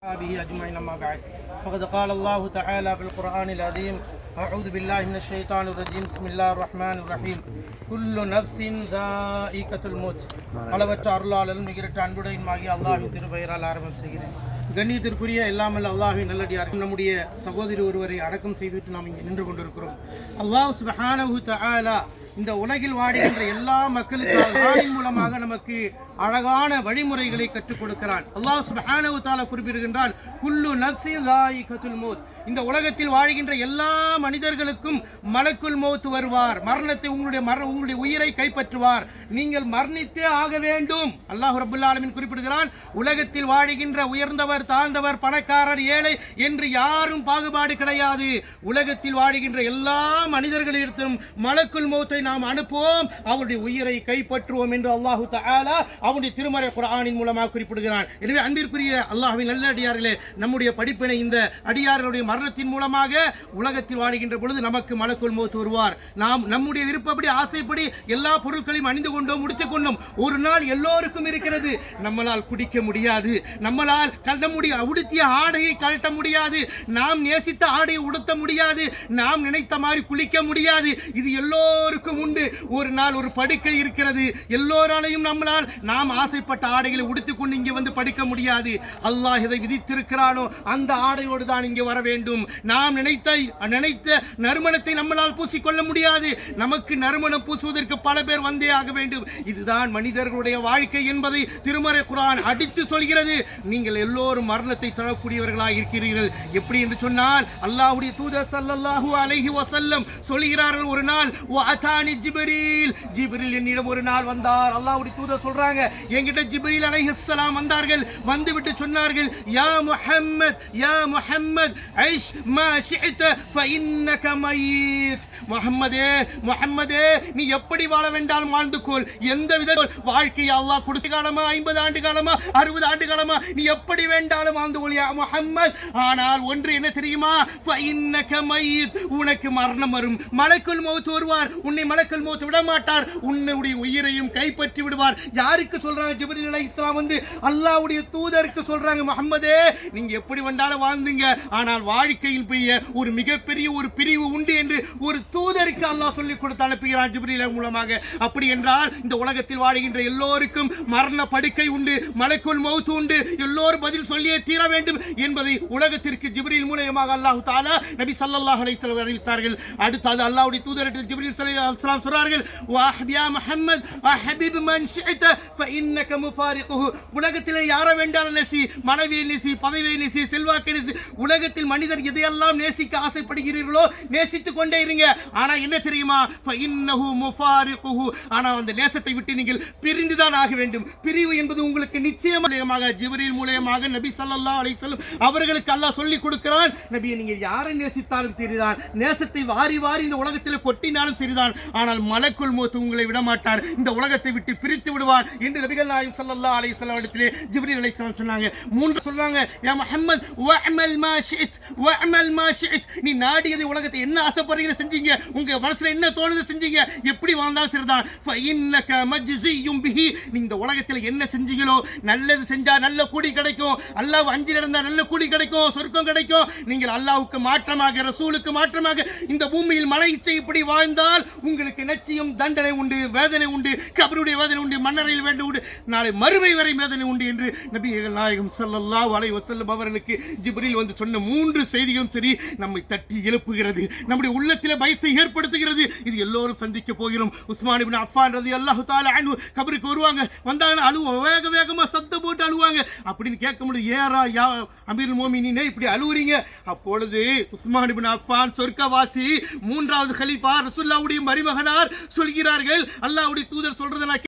به أجمعين أما بعد فقد قال الله تعالى في القرآن العظيم أعوذ بالله من الشيطان الرجيم بسم الله الرحمن الرحيم كل نفس ذائقة الموت அளவற்ற அருளாளரும் நிகரற்ற அன்புடையுமாகிய அல்லாஹின் திருப்பெயரால் ஆரம்பம் செய்கிறேன் கண்ணியத்திற்குரிய எல்லாமல் அல்லாஹின் நல்லடியார் நம்முடைய சகோதரி ஒருவரை அடக்கம் செய்துவிட்டு நாம் இங்கே நின்று கொண்டிருக்கிறோம் அல்லாஹ் சுபஹானஹு தஆலா இந்த உலகில் வாடுகின்ற எல்லா மக்களுக்கும் மூலமாக நமக்கு அழகான வழிமுறைகளை கற்றுக் கொடுக்கிறான். அல்லாஹ் சுப்ஹானஹு தஆலா குறிப்பிடுகின்றான் குல்லு நஃப்ஸின் ஸாயிகத்துல் மௌத். இந்த உலகத்தில் வாழ்கின்ற எல்லா மனிதர்களுக்கும் மலக்குள் மௌத் வருவார். மரணத்தை உங்களுடைய மர உங்களுடைய உயிரை கைப்பற்றுவார். நீங்கள் மரணித்தே ஆக வேண்டும். அல்லாஹ் ரபுல்லாலமின் குறிப்பிடுகிறான் உலகத்தில் வாழுகின்ற உயர்ந்தவர் தாழ்ந்தவர் பணக்காரர் ஏழை என்று யாரும் பாகுபாடு கிடையாது. உலகத்தில் வாழுகின்ற எல்லா மனிதர்களிடத்திலும் மலக்குள் மௌத்தை நாம் அனுப்புவோம். அவருடைய உயிரை கைப்பற்றுவோம் என்று அல்லாஹு தாலா அவனுடைய திருமறை குரானின் மூலமாக குறிப்பிடுகிறான். எனவே அன்பிற்குரிய அல்லாஹுவின் நல்ல அடியார்களே நம்முடைய படிப்பினை இந்த அடியார்களுடைய மரணத்தின் மூலமாக உலகத்தில் வாழ்கின்ற பொழுது நமக்கு மலக்குள் மௌத் வருவார். நாம் நம்முடைய விருப்பப்படி ஆசைப்படி எல்லா பொருட்களையும் அணிந்து கொண்டோம் முடித்துக் கொண்டோம். ஒரு நாள் எல்லோருக்கும் இருக்கிறது. நம்மளால் குடிக்க முடியாது. நம்மளால் கல்ல முடிய உடுத்திய ஆடையை கழட்ட முடியாது. நாம் நேசித்த ஆடையை உடுத்த முடியாது. நாம் நினைத்த மாதிரி குளிக்க முடியாது. இது எல்லோருக்கும் உண்டு. ஒரு நாள் ஒரு படுக்கை இருக்கிறது. எல்லோராலையும் நம்மளால் நாம் ஆசைப்பட்ட ஆடைகளை உடுத்திக்கொண்டு இங்கே வந்து படிக்க முடியாது. அல்லாஹ் இதை விதித்திருக்கிறானோ அந்த ஆடையோடு தான் இங்கே வர வேண்டும். நாம் நினைத்த நினைத்த நறுமணத்தை நம்மளால் பூசிக்கொள்ள முடியாது. நமக்கு நறுமணம் பூசுவதற்கு பல பேர் வந்தே ஆக வேண்டும். இதுதான் மனிதர்களுடைய வாழ்க்கை என்பதை திருமறை குரான் அடித்து சொல்கிறது. நீங்கள் எல்லோரும் மரணத்தை தரக்கூடியவர்களாக இருக்கிறீர்கள். எப்படி என்று சொன்னால் அல்லாஹ்வுடைய தூதர் சல்லாஹூ அலஹி வசல்லம் சொல்கிறார்கள் ஒரு நாள் வஅதானி ஜிப்ரீல். ஜிப்ரீல் என்னிடம் ஒரு நாள் வந்தார். அல்லாவுடைய தூதர் சொல்றாங்க என்கிட்ட ஜிப்ரீல் அலைஹிஸ்ஸலாம் வந்தார்கள். வந்துவிட்டு சொன்னார்கள் யா முஹம்மத் யா முஹம்மத் ஐஷ் மா ஷிஅத ஃபஇன்னக மயீத். முஹம்மதே முஹம்மதே நீ எப்படி வாழ வேண்டாலும் வாழ்ந்து கொள். எந்த வித வாழ்க்கையை அல்லாஹ் கொடுத்த காலமா ஐம்பது ஆண்டு காலமா அறுபது ஆண்டு காலமா நீ எப்படி வேண்டாலும் வாழ்ந்து கொள் யா முஹம்மத். ஆனால் ஒன்று என்ன தெரியுமா? ஃபஇன்னக மயீத் உனக்கு மரணம் வரும். மலைக்குள் மௌத் வருவார். உன்னை மலக்கல் மோத்து விட மாட்டார் உன்னுடைய உயிரையும் கைப்பற்றி விடுவார். யாருக்கு சொல்றாங்க ஜிப்ரீல் இஸ்லாம் வந்து? அல்லாஹ்வுடைய தூதருக்கு சொல்றாங்க முகமதே நீங்க எப்படி வந்தாலும் வாழ்ந்துங்க. ஆனால் வாழ்க்கையில் பெரிய ஒரு மிகப்பெரிய ஒரு பிரிவு உண்டு என்று ஒரு தூதருக்கு அல்லாஹ் சொல்லி கொடுத்து அனுப்புகிறான் ஜிப்ரீல் மூலமாக. அப்படி என்றால் இந்த உலகத்தில் வாழுகின்ற எல்லோருக்கும் மரண படுக்கை உண்டு மலைக்குள் மௌத்து உண்டு. எல்லோரும் பதில் சொல்லியே தீர வேண்டும் என்பதை உலகத்திற்கு ஜிப்ரீல் மூலயமாக அல்லாஹ் தாலா நபி சல்லாஹ் அலைத்தலைவர் அறிவித்தார்கள் அறிவித்தார்கள். அடுத்தது அல்லாவுடைய தூதருக்கு ஜிப்ரீல் ஸல்லல்லாஹு சொல்றார்கள் வாஹ் யா முஹம்மத் வா ஹபீப் மன் ஷிஅத ஃபஇன்னக முஃபாரிகுஹு உலகத்தில் யாரை வேண்டாலும் நேசி மனைவியை நேசி பதவியை நேசி செல்வாக்கை நேசி உலகத்தில் மனிதர் எதையெல்லாம் நேசிக்க ஆசைப்படுகிறீர்களோ நேசித்துக் கொண்டே இருங்க. ஆனா என்ன தெரியுமா? ஃபஇன்னஹு முஃபாரிகுஹு ஆனா அந்த நேசத்தை விட்டு நீங்கள் பிரிந்துதான் ஆக வேண்டும். பிரிவு என்பது உங்களுக்கு நிச்சயமாக ஜிப்ரீல் மூலயமாக நபி ஸல்லல்லாஹு அலைஹி வஸல்லம் அவர்களுக்கு அல்லாஹ் சொல்லி கொடுக்கிறான். நபியை நீங்கள் யாரை நேசித்தாலும் சரிதான். நேசத்தை வாரி வாரி இந்த உலகத்தில் கொட்டினாலும் சரிதான். ஆனால் மலக்குள் மூத்து உங்களை விட மாட்டார் இந்த உலகத்தை விட்டு பிரித்து விடுவார் என்று நபிகள் நாயம் சல்லா அலைஹி வஸல்லம் இடத்திலே ஜிப்ரி அலை சொன்னாங்க. மூன்று சொல்றாங்க யா முஹம்மத் வஅமல் மா ஷித் வஅமல் மா ஷித் நீ நாடியது உலகத்தை என்ன ஆசைப்படுறீங்க செஞ்சீங்க உங்க மனசுல என்ன தோணுது செஞ்சீங்க எப்படி வாழ்ந்தாலும் சரிதான். ஃபஇன்னக மஜ்ஸியும் பிஹி. நீ இந்த உலகத்தில் என்ன செஞ்சீங்களோ நல்லது செஞ்சா நல்ல கூடி கிடைக்கும். அல்லாஹ் அஞ்சு நடந்தா நல்ல கூடி கிடைக்கும் சொர்க்கம் கிடைக்கும். நீங்கள் அல்லாஹ்வுக்கு மாற்றமாக ரசூலுக்கு மாற்றமாக இந்த பூமியில் மன இச்சை இப்படி வாழ்ந்தால் உங்களுக்கு நிச்சயம் தண்டனை உண்டு வேதனை உண்டு கபருடைய வேதனை உண்டு மன்னரையில் வேண்டும் உண்டு. நாளை மறுமை வரை வேதனை உண்டு என்று நபிகள் நாயகம் சல்லல்லா வலை வஸல்லம் அவர்களுக்கு ஜிப்ரீல் வந்து சொன்ன மூன்று செய்திகளும் சரி நம்மை தட்டி எழுப்புகிறது. நம்முடைய உள்ளத்தில் பயத்தை ஏற்படுத்துகிறது. இது எல்லோரும் சந்திக்க போகிறோம். உஸ்மான் இப்னு அஃபான் ரலியல்லாஹு தாலா அனு கபருக்கு வருவாங்க. வந்தாங்கன்னா அழுவோம் வேக வேகமாக சத்தம் போட்டு அழுவாங்க. அப்படின்னு கேட்க முடியும் ஏரா யா அமீருல் மோமினினே இப்படி அழுவுறீங்க? அப்பொழுது உஸ்மான் இப்னு அஃபான் சொர்க்கவாசி மூன்றாவது கலீஃபா ரசூலுல்லாஹ்வுடைய மகனார் சொல்கிறார்கள். அல்லாவுடைய தூதர் சொல்றதை நான்